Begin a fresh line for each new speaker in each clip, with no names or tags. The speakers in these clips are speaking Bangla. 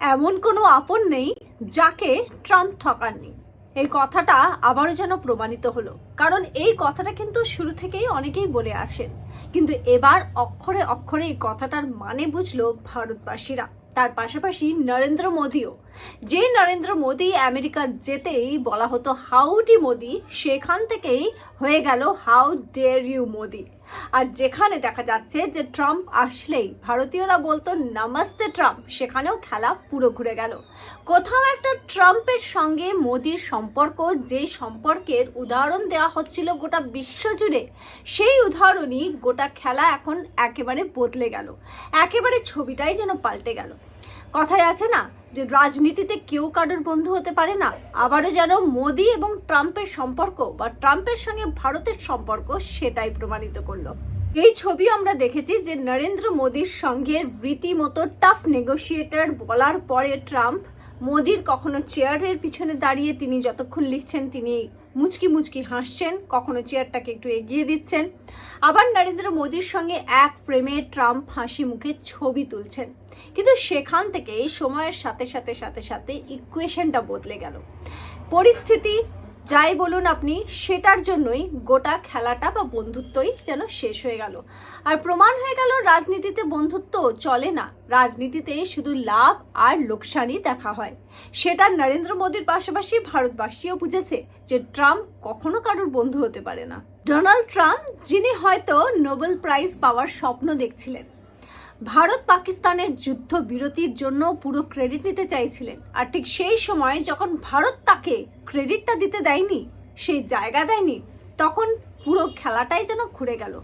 এমন কোনো আপন নেই যাকে ট্রাম্প ঠকাননি। এই কথাটা আবারও যেন প্রমাণিত হলো। কারণ এই কথাটা কিন্তু শুরু থেকেই অনেকেই বলে আসেন। কিন্তু এবার অক্ষরে অক্ষরে এই কথাটার মানে বুঝল ভারতবাসীরা। তার পাশাপাশি নরেন্দ্র মোদীও। যে নরেন্দ্র মোদী আমেরিকা যেতেই বলা হতো, হাউডি মোদি সেখান থেকেই হয়ে গেল হাউ ডেয়ার ইউ মোদি আর যেখানে দেখা যাচ্ছে যে ট্রাম্প আসলেই ভারতীয়রা বলতো নমস্তে ট্রাম্প, সেখানেও খেলা পুরো ঘুরে গেল। কোথাও একটা ট্রাম্পের সঙ্গে মোদির সম্পর্ক যে সম্পর্কের উদাহরণ দেওয়া হচ্ছিল গোটা বিশ্ব জুড়ে, সেই উদাহরণই গোটা খেলা এখন একেবারে বদলে গেল। একেবারে ছবিটাই যেন পাল্টে গেল। কথায় আছে না যে রাজনীতিতে কেউ কারোর বন্ধু হতে পারে না। আবারও যেন মোদি এবং ট্রাম্পের সম্পর্ক বা ট্রাম্পের সঙ্গে ভারতের সম্পর্ক সেটাই প্রমাণিত করল। এই ছবি আমরা দেখেছি যে নরেন্দ্র মোদীর সঙ্গে রীতিমতো টাফ নেগোসিয়েটর বলার পরে ট্রাম্প মোদির কখনো চেয়ারের পিছনে দাঁড়িয়ে তিনি যতক্ষণ লিখছেন তিনি মুচকি মুচকি হাসছেন, কখনো চেয়ারটাকে একটু এগিয়ে দিচ্ছেন। আবার নরেন্দ্র মোদীর সঙ্গে এক ফ্রেমে ট্রাম্প হাসি মুখে ছবি তুলছেন। কিন্তু সেখান থেকে সময়ের সাথে সাথে সাথে সাথে ইকুয়েশনটা বদলে গেল। পরিস্থিতি যাই বলুন আপনি, সেটার জন্যই গোটা খেলাটা বা বন্ধুত্বই যেন শেষ হয়ে গেল। আর প্রমাণ হয়ে গেল, রাজনীতিতে বন্ধুত্ব চলে না। রাজনীতিতে শুধু লাভ আর লোকসানই দেখা হয়। সেটা নরেন্দ্র মোদীর পাশাপাশি ভারতবাসীও বুঝেছে যে ট্রাম্প কখনো কারোর বন্ধু হতে পারে না। ডোনাল্ড ট্রাম্প, যিনি হয়তো নোবেল প্রাইজ পাওয়ার স্বপ্ন দেখছিলেন ভারত পাকিস্তানের যুদ্ধ বিরতির জন্য পুরো ক্রেডিট নিতে চাইছিলেন। আর ঠিক সেই সময় যখন ভারত তাকে ক্রেডিটটা দিতে দেয়নি, সেই জায়গা দেয়নি, তখন পুরো খেলাটাই যেন ঘুরে গেল।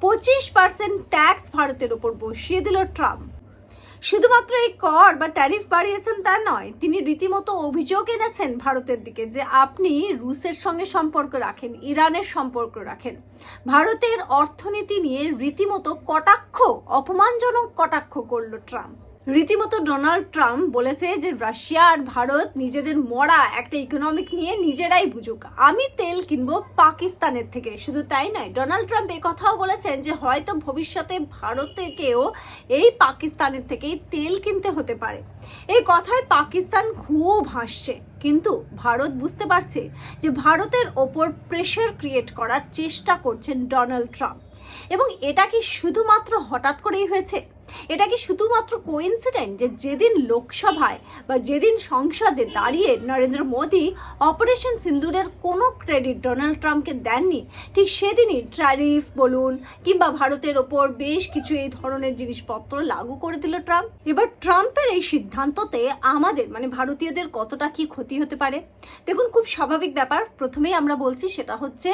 পঁচিশ পার্সেন্ট ট্যাক্স ভারতের ওপর বসিয়ে দিল ট্রাম্প। শুধুমাত্র এই কর বা ট্যারিফ বাড়িয়েছেন তা নয়, তিনি রীতিমতো অভিযোগ এনেছেন ভারতের দিকে যে আপনি রুশের সঙ্গে সম্পর্ক রাখেন, ইরানের সম্পর্ক রাখেন। ভারতের অর্থনীতি নিয়ে রীতিমতো কটাক্ষ, অপমানজনক কটাক্ষ করল ট্রাম্প। রীতিমতো ডোনাল্ড ট্রাম্প বলেছে যে রাশিয়া আর ভারত নিজেদের মরা একটা ইকোনমিক নিয়ে নিজেরাই বুঝুক। আমি তেল কিনবো পাকিস্তানের থেকে। শুধু তাই নয়, ডোনাল্ড ট্রাম্প এই কথাও বলেছেন যে হয়তো ভবিষ্যতে ভারতেকেও এই পাকিস্তানের থেকেই তেল কিনতে হতে পারে। এই কথায় পাকিস্তান খুব হাসছে। কিন্তু ভারত বুঝতে পারছে যে ভারতের ওপর প্রেশার ক্রিয়েট করার চেষ্টা করছেন ডোনাল্ড ট্রাম্প। এবং এটা কি শুধুমাত্র হঠাৎ করেই হয়েছে? এটা কি শুধুমাত্র কোইন্সিডেন্ট যে যেদিন লোকসভায় বা যেদিন সংসদে দাঁড়িয়ে নরেন্দ্র মোদী অপারেশন সিন্দুরের কোনো ক্রেডিট ডোনাল্ড ট্রাম্পকে দেননি, ঠিক সেদিনই ট্যারিফ বলুন কিংবা ভারতের ওপর বেশ কিছু এই ধরনের জিনিসপত্র লাগু করে দিল ট্রাম্প এবার ট্রাম্পের এই সিদ্ধান্ততে আমাদের মানে ভারতীয়দের কতটা কি ক্ষতি হতে পারে? দেখুন, খুব স্বাভাবিক ব্যাপার। প্রথমেই আমরা বলছি সেটা হচ্ছে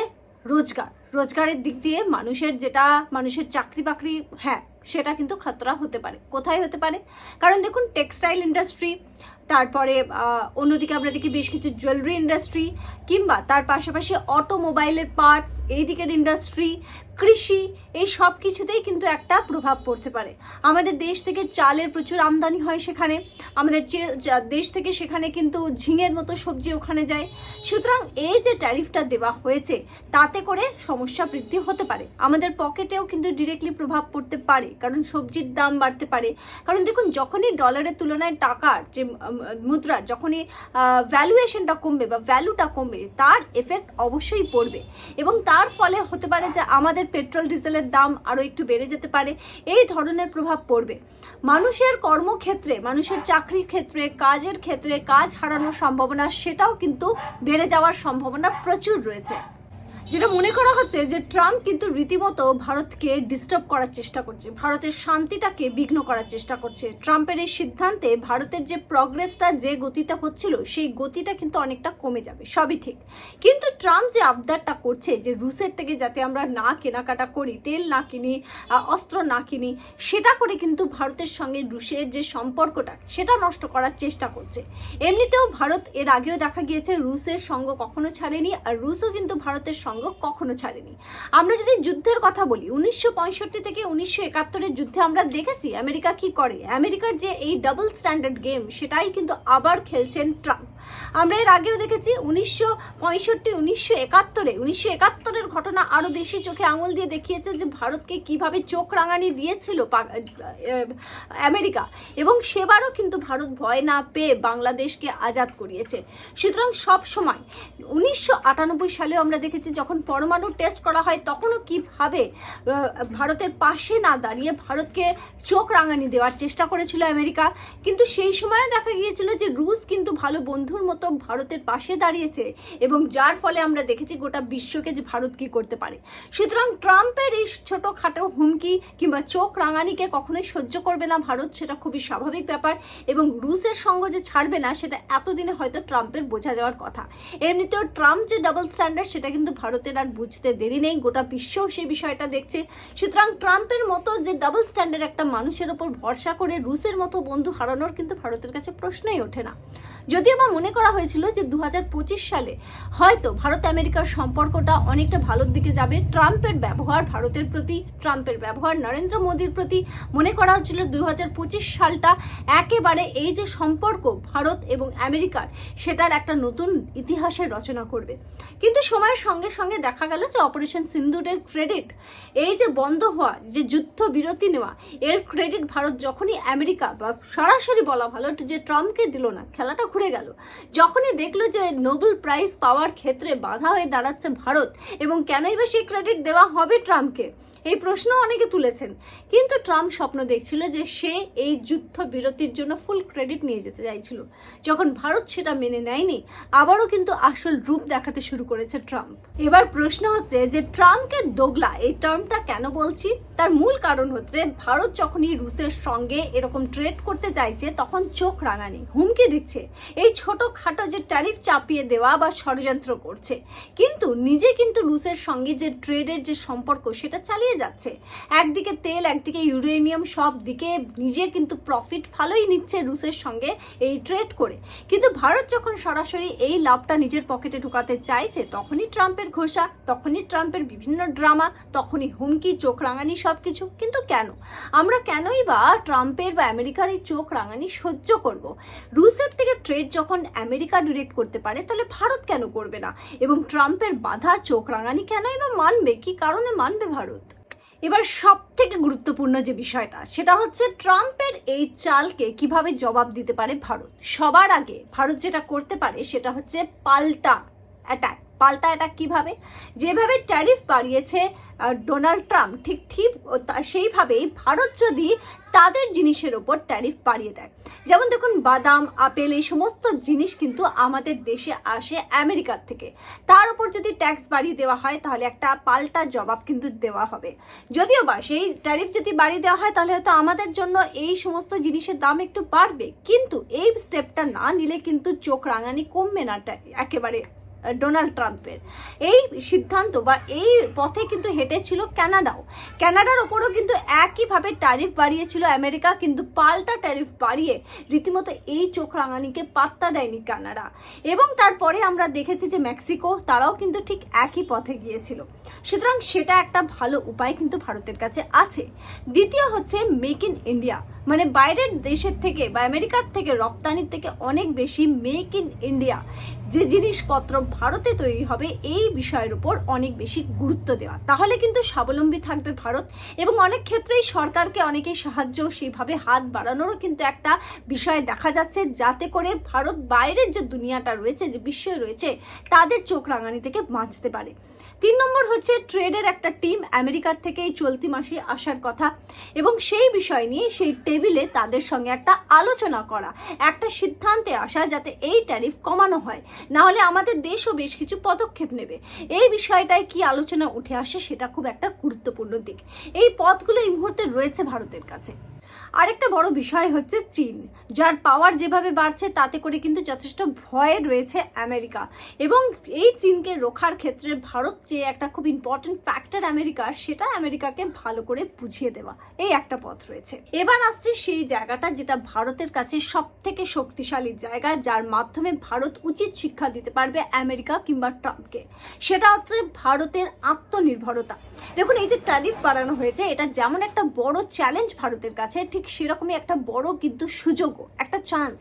রোজগার। রোজগারের দিক দিয়ে মানুষের যেটা, মানুষের চাকরি বাকরি হ্যাঁ সেটা কিন্তু খতরা হতে পারে। কোথায় হতে পারে? কারণ দেখুন টেক্সটাইল ইন্ডাস্ট্রি তারপরে অন্যদিকে আমরা দেখি বেশ কিছু জুয়েলারি ইন্ডাস্ট্রি কিংবা তার পাশাপাশি অটোমোবাইলের পার্টস এই দিকের ইন্ডাস্ট্রি কৃষি, এই সব কিছুতেই কিন্তু একটা প্রভাব পড়তে পারে। আমাদের দেশ থেকে চালের প্রচুর আমদানি হয় সেখানে। আমাদের দেশ থেকে সেখানে কিন্তু ঝিঙের মতো সবজি ওখানে যায়। সুতরাং এই যে ট্যারিফটা দেওয়া হয়েছে, তাতে করে সমস্যা বৃদ্ধি হতে পারে। আমাদের পকেটেও কিন্তু ডিরেক্টলি প্রভাব পড়তে পারে, কারণ সবজির দাম বাড়তে পারে। কারণ দেখুন, যখনই ডলারের তুলনায় টাকার যে মুদ্রার, যখনই ভ্যালুয়েশনটা কমবে বা ভ্যালুটা কমবে, তার এফেক্ট অবশ্যই পড়বে। এবং তার ফলে হতে পারে যে আমাদের পেট্রোল, ডিজেলের দাম আরও একটু বেড়ে যেতে পারে, এই ধরনের প্রভাব পড়বে। মানুষের কর্মক্ষেত্রে, মানুষের চাকরির ক্ষেত্রে, কাজের ক্ষেত্রে কাজ হারানোর সম্ভাবনা, সেটাও কিন্তু বেড়ে যাওয়ার সম্ভাবনা প্রচুর রয়েছে। যেটা মনে করা হচ্ছে যে ট্রাম্প কিন্তু রীতিমতো ভারতকে ডিস্টার্ব করার চেষ্টা করছে, ভারতের শান্তিটাকে বিঘ্ন করার চেষ্টা করছে। ট্রাম্পের এই সিদ্ধান্তে ভারতের যে প্রগ্রেসটা যে গতিতে হচ্ছিল, সেই গতিটা কিন্তু অনেকটা কমে যাবে, সবই ঠিক। কিন্তু ট্রাম্প যে আবদারটা করছে যে রুশের থেকে যাতে আমরা না কেনাকাটা করি, তেল না কিনি অস্ত্র না কিনি, সেটা করে কিন্তু ভারতের সঙ্গে রুশের যে সম্পর্কটা, সেটা নষ্ট করার চেষ্টা করছে। এমনিতেও ভারত এর আগেও দেখা গিয়েছে, রুশের সঙ্গ কখনো ছাড়েনি, আর রুশও কিন্তু ভারতের সঙ্গ কখনো ছাড়েনি। আমরা যদি যুদ্ধের কথা বলি, উনিশশো পঁয়ষট্টি থেকে উনিশশো একাত্তরের যুদ্ধে আমরা দেখেছি আমেরিকা কি করে। আমেরিকার যে এই ডাবল স্ট্যান্ডার্ড গেম সেটাই কিন্তু আবার খেলছেন ট্রাম্প। আমরা এর আগেও দেখেছি উনিশশো পঁয়ষট্টি, উনিশশো একাত্তরে, উনিশশো একাত্তরের ঘটনা আরও বেশি চোখে আঙুল দিয়ে দেখিয়েছে যে ভারতকে কীভাবে চোখ রাঙানি দিয়েছিল আমেরিকা। এবং সেবারও কিন্তু ভারত ভয় না পেয়ে বাংলাদেশকে আজাদ করিয়েছে। সুতরাং সব সময় উনিশশো আটানব্বই সালেও আমরা দেখেছি যখন পরমাণু টেস্ট করা হয়, তখনও কীভাবে ভারতের পাশে না দাঁড়িয়ে ভারতকে চোখ রাঙানি দেওয়ার চেষ্টা করেছিল আমেরিকা। কিন্তু সেই সময় দেখা গিয়েছিল যে রুশ কিন্তু ভালো বন্ধুর মতো ভারতের পাশে দাঁড়িয়েছে এবং যার ফলে আমরা দেখেছি গোটা বিশ্বকে যে ভারত কি করতে পারে। সুতরাং ট্রাম্পের এই ছোটখাটো হুমকি কিংবা চোখ রাঙানিকে কখনোই সহ্য করবে না ভারত, সেটা খুবই স্বাভাবিক ব্যাপার এবং রুশের সঙ্গ যে ছাড়বে না, সেটা এতদিনে হয়তো ট্রাম্পের বোঝা যাওয়ার কথা। এমনিতেও ট্রাম্প যে ডাবল স্ট্যান্ডার্ড সেটা কিন্তু ভারতের আর বুঝতে দেরি নেই। গোটা বিশ্বও সেই বিষয়টা দেখছে। সুতরাং ট্রাম্পের মতো যে ডাবল স্ট্যান্ডার্ড একটা মানুষের ওপর ভরসা করে রুশের মতো বন্ধু হারানোর কিন্তু ভারতের কাছে প্রশ্নই ওঠে না। যদিও বা মনে করা হয়েছিল যে দু হাজার পঁচিশ সালে হয়তো ভারত আমেরিকার সম্পর্কটা অনেকটা ভালোর দিকে যাবে। ট্রাম্পের ব্যবহার ভারতের প্রতি, ট্রাম্পের ব্যবহার নরেন্দ্র মোদীর প্রতি মনে করা হচ্ছিল দু হাজার পঁচিশ সালটা একেবারে এই যে সম্পর্ক ভারত এবং আমেরিকার, সেটার একটা নতুন ইতিহাসের রচনা করবে। কিন্তু সময়ের সঙ্গে সঙ্গে দেখা গেল যে অপারেশন সিন্দুরের ক্রেডিট, এই যে বন্ধ হওয়া, যে যুদ্ধ বিরতি নেওয়া, এর ক্রেডিট ভারত যখনই আমেরিকা বা সরাসরি বলা ভালো যে ট্রাম্পকে দিল না, খেলাটা ঘুরে গেল। যখনই দেখল যে নোবেল প্রাইজ পাওয়ার ক্ষেত্রে বাধা হয়ে দাঁড়াচ্ছে ভারত, এবং কেনই বা সেই ক্রেডিট দেওয়া হবে ট্রাম্পকে, এই প্রশ্ন অনেকে তুলেছেন। কিন্তু ট্রাম্প স্বপ্ন দেখছিল যে সে এই যুদ্ধ বিরতির জন্য ফুল ক্রেডিট নিয়ে যেতে চাইছিল। যখন ভারত সেটা মেনে নেয়নি, আবারও কিন্তু আসল রূপ দেখাতে শুরু করেছে ট্রাম্প। এবার প্রশ্ন হচ্ছে যে ট্রাম্পকে দোগলা, এই টার্মটা কেন বলছি? তার মূল কারণ হচ্ছে ভারত যখনই রুশের সঙ্গে এরকম ট্রেড করতে চাইছে, তখন চোখ রাঙানি, হুমকি দিচ্ছে। এই ছোট খাটো যে ট্যারিফ চাপিয়ে দেওয়া বা ষড়যন্ত্র করছে, কিন্তু নিজে কিন্তু রুশের সঙ্গে যে ট্রেডের যে সম্পর্ক সেটা চালিয়ে যাচ্ছে। একদিকে তেল, একদিকে ইউরেনিয়াম, সব দিকে নিজে কিন্তু প্রফিট ভালোই নিচ্ছে রুশের সঙ্গে এই ট্রেড করে। কিন্তু ভারত যখন সরাসরি এই লাভটা নিজের পকেটে ঢুকাতে চাইছে, তখনই ট্রাম্পের ঘোষা, তখনই ট্রাম্পের বিভিন্ন ড্রামা, তখনই হুমকি, চোখ রাঙানি সব কিছু কিন্তু কেন? আমরা কেনই বা ট্রাম্পের বা আমেরিকার এই চোখ রাঙানি সহ্য করব? রুশের থেকে ট্রেড যখন আমেরিকা ডিরেক্ট করতে পারে, তাহলে ভারত কেন করবে না? এবং ট্রাম্পের বাধার চোখ রাঙানি কেনই বা মানবে? কি কারণে মানবে ভারত? এবার সব থেকে গুরুত্বপূর্ণ যে বিষয়টা, সেটা হচ্ছে ট্রাম্পের এই চালকে কীভাবে জবাব দিতে পারে ভারত? সবার আগে ভারত যেটা করতে পারে, সেটা হচ্ছে পাল্টা অ্যাটাক পাল্টা অ্যাটাক কীভাবে? যেভাবে ট্যারিফ বাড়িয়েছে ডোনাল্ড ট্রাম্প ঠিক ঠিক সেইভাবেই ভারত যদি তাদের জিনিসের ওপর ট্যারিফ বাড়িয়ে দেয়। যেমন দেখুন, বাদাম, আপেল, এই সমস্ত জিনিস কিন্তু আমাদের দেশে আসে আমেরিকার থেকে। তার উপর যদি ট্যাক্স বাড়িয়ে দেওয়া হয়, তাহলে একটা পাল্টা জবাব কিন্তু দেওয়া হবে। যদিও বা সেই ট্যারিফ যদি বাড়িয়ে দেওয়া হয়, তাহলে হয়তো আমাদের জন্য এই সমস্ত জিনিসের দাম একটু বাড়বে। কিন্তু এই স্টেপটা না নিলে কিন্তু চোখ রাঙানি কমবে না একেবারে। ডোনাল্ড ট্রাম্পের। এই সিদ্ধান্ত বা এই পথে কিন্তু হেঁটেছিল কানাডাও ক্যানাডার ওপরও কিন্তু একইভাবে ট্যারিফ বাড়িয়েছিল আমেরিকা, কিন্তু পাল্টা ট্যারিফ বাড়িয়ে রীতিমতো এই চোখ রাঙানিকে পাত্তা দেয়নি কানাডা। এবং তারপরে আমরা দেখেছি যে মেক্সিকো, তারাও কিন্তু ঠিক একই পথে গিয়েছিল। সুতরাং সেটা একটা ভালো উপায় কিন্তু ভারতের কাছে আছে। দ্বিতীয় হচ্ছে মেক ইন ইন্ডিয়া। মানে বাইরের দেশের থেকে বা আমেরিকার থেকে রপ্তানির থেকে অনেক বেশি মেক ইন ইন্ডিয়া। যে জিনিসপত্র ভারতে তৈরি হবে এই বিষয়ের উপর অনেক বেশি গুরুত্ব দেওয়া। তাহলে কিন্তু স্বাবলম্বী থাকবে ভারত এবং অনেক ক্ষেত্রেই সরকারকে অনেকেই সাহায্য সেইভাবে হাত বাড়ানোরও কিন্তু একটা বিষয় দেখা যাচ্ছে, যাতে করে ভারত বাইরের যে দুনিয়াটা রয়েছে, যে বিশ্ব রয়েছে, তাদের চোখ রাঙানি থেকে বাঁচতে পারে। তিন নম্বর হচ্ছে ট্রেডের একটা টিম, আমেরিকার থেকে এই চলতি মাসে আসার কথা এবং সেই বিষয় নিয়ে সেই টেবিলে তাদের সঙ্গে একটা আলোচনা করা, একটা সিদ্ধান্তে আসা যাতে এই ট্যারিফ কমানো হয়। না হলে আমাদের দেশও বেশ কিছু পদক্ষেপ নেবে। এই বিষয়টায় কি আলোচনা উঠে আসে সেটা খুব একটা গুরুত্বপূর্ণ দিক। এই পথগুলো এই মুহূর্তে রয়েছে ভারতের কাছে। আরেকটা বড় বিষয় হচ্ছে চীন, যার পাওয়ার যেভাবে বাড়ছে তাতে করে কিন্তু যথেষ্ট ভয়ে রয়েছে আমেরিকা। এবং এই চীনকে রোখার ক্ষেত্রে ভারত যে একটা খুব ইম্পর্টেন্ট ফ্যাক্টর আমেরিকার, সেটা আমেরিকাকে ভালো করে বুঝিয়ে দেওয়া। এই একটা পথ রয়েছে। এবার আসছে সেই জায়গাটা যেটা ভারতের কাছে সব থেকে শক্তিশালী জায়গা, যার মাধ্যমে ভারত উচিত শিক্ষা দিতে পারবে আমেরিকা কিংবা ট্রাম্পকে। সেটা হচ্ছে ভারতের আত্মনির্ভরতা। দেখুন, এই যে ট্যারিফ বাড়ানো হয়েছে, এটা যেমন একটা বড় চ্যালেঞ্জ ভারতের কাছে আমাদের ঠিক সেরকমই একটা বড় কিন্তু সুযোগও, একটা চান্স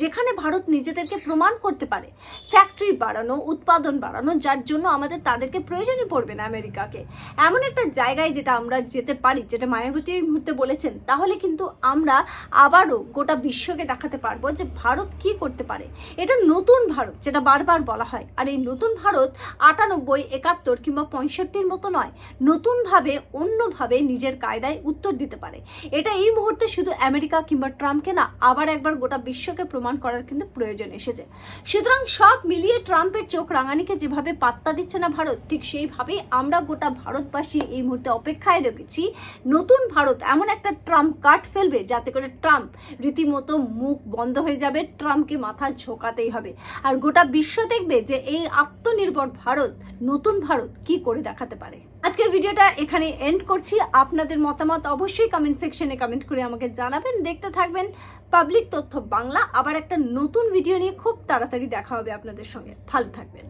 যেখানে ভারত নিজেদেরকে প্রমাণ করতে পারে। ফ্যাক্টরি বাড়ানো, উৎপাদন বাড়ানো, যার জন্য আমাদের তাদেরকে প্রয়োজনই পড়বে না আমেরিকাকে। এমন একটা জায়গায় যেটা আমরা যেতে পারি, যেটা মায়াবতী এই মুহূর্তে বলেছেন, তাহলে কিন্তু আমরা আবারও গোটা বিশ্বকে দেখাতে পারব যে ভারত কি করতে পারে। এটা নতুন ভারত, যেটা বারবার বলা হয়। আর এই নতুন ভারত আটানব্বই, একাত্তর কিংবা পঁয়ষট্টির মতো নয়, নতুনভাবে, অন্যভাবে নিজের কায়দায় উত্তর দিতে পারে। এটা এই মুহূর্তে শুধু আমেরিকা কিংবা ট্রাম্পকে না, আবার একবার গোটা বিশ্বকে প্রমাণ করার কিন্তু প্রয়োজন এসেছে। সুতরাং সব মিলিয়ে ট্রাম্পের চোখ রাঙানিকে যেভাবে পাত্তা দিচ্ছে না ভারত, ঠিক সেইভাবেই আমরা গোটা ভারতবাসী এই মুহূর্তে অপেক্ষায় রেখেছি নতুন ভারত এমন একটা ট্রাম্প কাট ফেলবে, যাতে করে ট্রাম্প রীতিমতো মুখ বন্ধ হয়ে যাবে, ট্রাম্পকে মাথা ঝোকাতেই হবে। আর গোটা বিশ্ব দেখবে যে এই আত্মনির্ভর ভারত, নতুন ভারত কি করে দেখাতে পারে। আজকের ভিডিওটা এখানে এন্ড করছি। আপনাদের মতামত অবশ্যই কমেন্ট সেকশনে কমেন্ট করে আমাকে জানাবেন। দেখতে থাকবেন পাবলিক তথ্য বাংলা আবার একটা নতুন ভিডিও নিয়ে খুব তাড়াতাড়ি দেখা হবে আপনাদের সঙ্গে। ভালো থাকবেন।